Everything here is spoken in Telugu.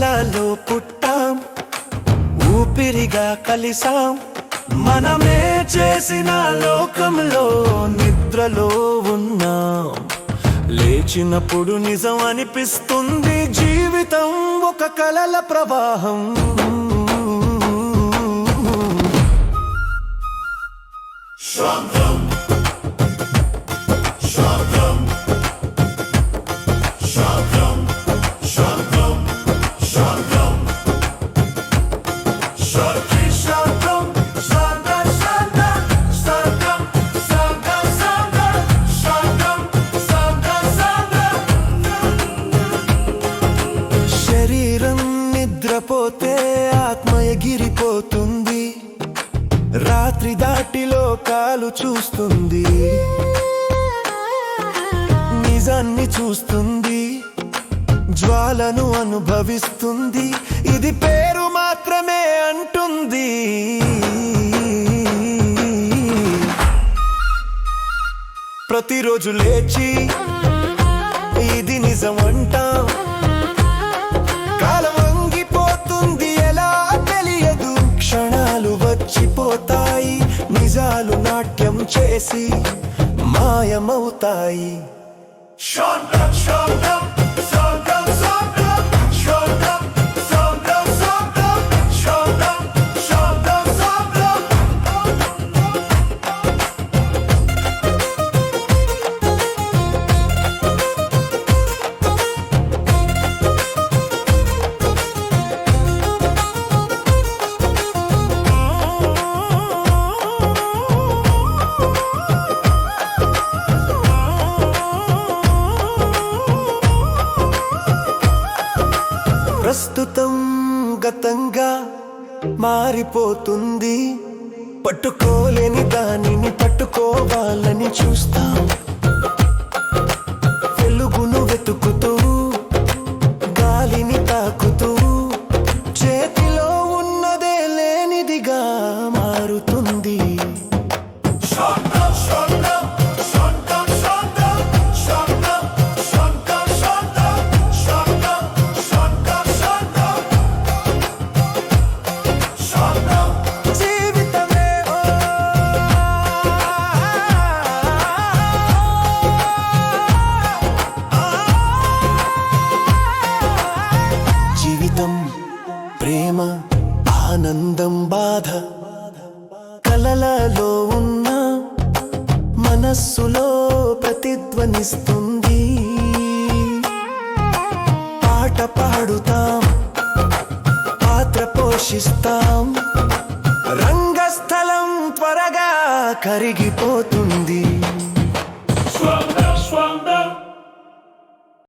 కళలో పుట్టాం ఊపిరిగా కలిసాం మనమే చేసిన లోకంలో నిద్రలో ఉన్నాం. లేచినప్పుడు నిజం అనిపిస్తుంది జీవితం ఒక కలల ప్రవాహం. శాంతం శాంతం శరీరం నిద్రపోతే ఆత్మ ఎగిరిపోతుంది. రాత్రి దాటిలో కాలు చూస్తుంది. నిజాన్ని చూస్తుంది. జ్వాలను అనుభవిస్తుంది. ఇది పేరు ప్రతిరోజు లేచి ఇది నిజం అంటాం కాలం వంగిపోతుంది ఎలా తెలియదు. క్షణాలు వచ్చిపోతాయి నిజాలు నాట్యం చేసి మాయమవుతాయి. Shut up, shut up. ప్రస్తుతం గతంగా మారిపోతుంది. పట్టుకోలేని దానిని పట్టుకోవాలని చూస్తాం. వెలుగును వెతుకుతూ గాలిని తాకుతూ చేతిలో ఉన్నదే లేనిదిగా మారుతుంది. కలలలో ఉన్న మనస్సులో ప్రతిధ్వనిస్తుంది. పాట పాడుతాం పాత్ర పోషిస్తాం. రంగస్థలం త్వరగా కరిగిపోతుంది.